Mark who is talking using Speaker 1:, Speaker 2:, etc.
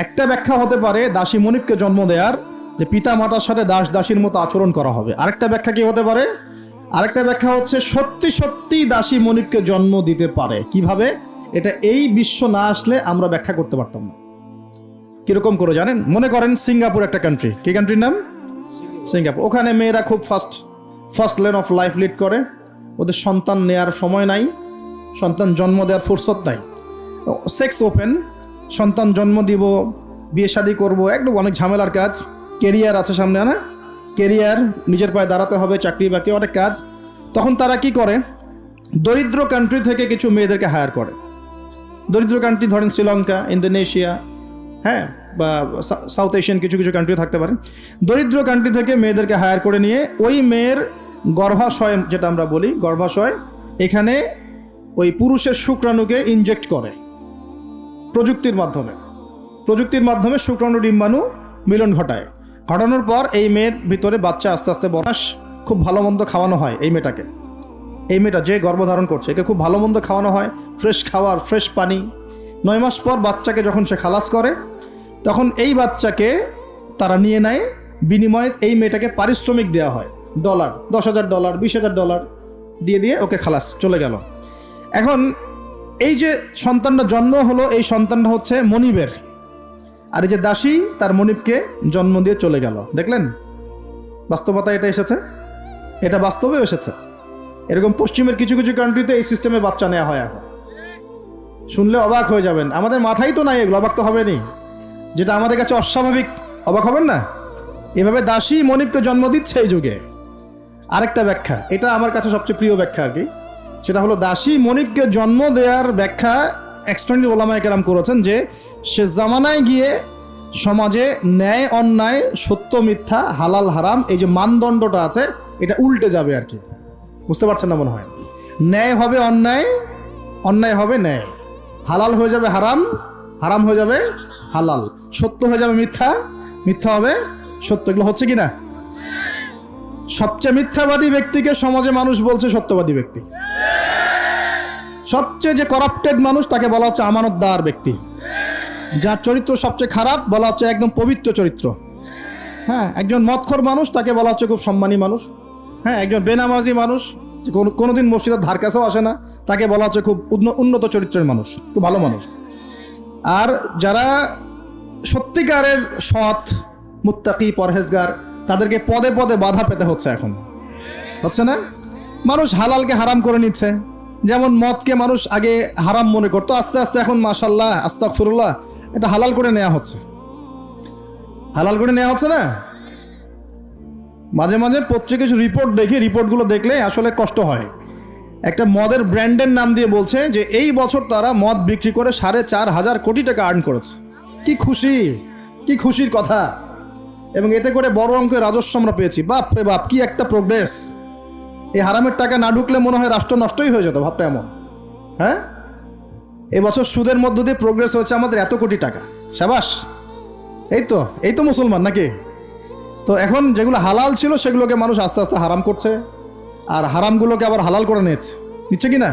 Speaker 1: একটা ব্যাখ্যা হতে পারে দাসী মনিবকে জন্ম দেওয়ার যে পিতা মাতার সাথে দাস দাসীর মতো আচরণ করা হবে। আরেকটা ব্যাখ্যা কি হতে পারে? আরেকটা ব্যাখ্যা হচ্ছে সত্যি সত্যি দাসী মনিবকে জন্ম দিতে পারে। কীভাবে? এটা এই বিশ্ব না আসলে আমরা ব্যাখ্যা করতে পারতাম না। কীরকম করে জানেন? মনে করেন সিঙ্গাপুর একটা কান্ট্রি কি কান্ট্রির নাম? সিঙ্গাপুর। ওখানে মেয়েরা খুব fast fast lane of life lead করে। ওদের সন্তান নেয়ার সময় নাই সন্তান জন্ম দেওয়ার ফুরসত নাই। সেক্স ওপেন সন্তান জন্ম দিব, বিয়ে শাদি করব, একদম অনেক ঝামেলার কাজ। কেরিয়ার আছে সামনে না? কেরিয়ার নিজের পায়ে দাঁড়াতে হবে, চাকরি বাকরি অনেক কাজ। তখন তারা কি করে? দরিদ্র কান্ট্রি থেকে কিছু মেয়েদেরকে হায়ার করে। দরিদ্র কান্ট্রি ধরেন শ্রীলঙ্কা, ইন্দোনেশিয়া হ্যাঁ বা সাউথ এশিয়ান কিছু কিছু কান্ট্রি থাকতে পারে। দরিদ্র কান্ট্রি থেকে মেয়েদেরকে হায়ার করে নিয়ে ওই মেয়ের গর্ভাশয় যেটা আমরা বলি, গর্ভাশয়, এখানে ওই পুরুষের শুক্রাণুকে ইনজেক্ট করে। প্রযুক্তির মাধ্যমে। প্রযুক্তির মাধ্যমে শুক্রাণু ডিম্বাণু মিলন ঘটায়। ঘটানোর পর এই মেয়ের ভিতরে বাচ্চা আস্তে আস্তে বনাস খুব ভালো মন্দ খাওয়ানো হয় এই মেয়েটাকে। এই মেয়েটা যে গর্ভধারণ করছে, একে খুব ভালো মন্দ খাওয়ানো হয়। ফ্রেশ খাবার ফ্রেশ পানি। নয় মাস পর বাচ্চাকে যখন সে খালাস করে, তখন এই বাচ্চাকে তারা নিয়ে নেয়। বিনিময়ে এই মেয়েটাকে পারিশ্রমিক দেওয়া হয়। ডলার, দশ হাজার ডলার, বিশ হাজার ডলার দিয়ে দিয়ে ওকে খালাস, চলে গেল। এখন এই যে সন্তানটা জন্ম হলো, এই সন্তানটা হচ্ছে মনিবের। আর এই যে দাসী, তার মনিবকে জন্ম দিয়ে চলে গেল। দেখলেন? বাস্তবতা এটা এসেছে। এটা বাস্তবে এসেছে। এরকম পশ্চিমের কিছু কিছু কান্ট্রিতে এই সিস্টেমে বাচ্চা নেওয়া হয় এখন। শুনলে অবাক হয়ে যাবেন। আমাদের মাথায় তো নাই এগুলো, অবাক তো হবে নি যেটা আমাদের কাছে অস্বাভাবিক, অবাক হবেন না? এভাবে দাসী মনিবকে জন্ম দিচ্ছে এই যুগে। আরেকটা ব্যাখ্যা, এটা আমার কাছে সবচেয়ে প্রিয় ব্যাখ্যা আর কি। সেটা হলো দাসী মনিবকে জন্ম দেওয়ার ব্যাখ্যা এক্সটেন্ড ওলামায় কেরাম করেছেন যে সে জামানায় গিয়ে সমাজে ন্যায় অন্যায়, সত্য মিথ্যা, হালাল হারাম, এই যে মানদণ্ডটা আছে, এটা উল্টে যাবে আর কি। বুঝতে পারছেন না মনে হয়? ন্যায় হবে অন্যায় অন্যায় হবে ন্যায়। হালাল হয়ে যাবে হারাম হারাম হয়ে যাবে হালাল। সত্য হয়ে যাবে মিথ্যা মিথ্যা হবে সত্য। এগুলো হচ্ছে কি না? সবচেয়ে মিথ্যাবাদী ব্যক্তিকে সমাজে মানুষ বলছে সত্যবাদী ব্যক্তি। সবচেয়ে যে করাপ্টেড মানুষ, তাকে বলা হচ্ছে আমানতদার ব্যক্তি। যার চরিত্র সবচেয়ে খারাপ, বলা হচ্ছে একদম পবিত্র চরিত্র। হ্যাঁ একজন মৎখর মানুষ, তাকে বলা হচ্ছে খুব সম্মানী মানুষ। হ্যাঁ একজন বেনামাজি মানুষ কোনো কোনোদিন মসজিদের ধার কাছেও আসে না, তাকে বলা হচ্ছে খুব উন্নত চরিত্রের মানুষ, খুব ভালো মানুষ। আর যারা সত্যিকারের সৎ, মুত্তাকি, পরহেজগার, তাদেরকে পদে পদে বাধা পেতে হচ্ছে এখন। হচ্ছে না? মানুষ হালালকে হারাম করে নিচ্ছে। যেমন মদকে মানুষ আগে হারাম মনে করতো, আস্তে আস্তে এখন মাসাল্লাহ মাশাল্লাহ আস্তাকফিরুল্লাহ এটা হালাল করে নেওয়া হচ্ছে। হালাল করে নেওয়া হচ্ছে না? মাঝে মাঝে পত্রিকা কিছু রিপোর্ট দেখি রিপোর্টগুলো দেখলে আসলে কষ্ট হয়। একটা মদের ব্র্যান্ডের নাম দিয়ে বলছে যে, এই বছর তারা মদ বিক্রি করে সাড়ে চার হাজার কোটি টাকা আর্ন করেছে। কি খুশি, কি খুশির কথা। এবং এতে করে বড় অঙ্কের রাজস্ব আমরা পেয়েছি। বাপ রে বাপ, কি একটা প্রোগ্রেস এই হারামের টাকা না ঢুকলে মনে হয় রাষ্ট্র নষ্টই হয়ে যেত, ভাবটা এমন। হ্যাঁ? এবছর সুদের মধ্য দিয়ে প্রোগ্রেস হয়েছে আমাদের এত কোটি টাকা। সাবাস, এই তো এই তো মুসলমান নাকি? তো এখন যেগুলো হালাল ছিল সেগুলোকে মানুষ আস্তে আস্তে হারাম করছে, আর হারামগুলোকে আবার হালাল করে নিচ্ছে নিচ্ছে কি না?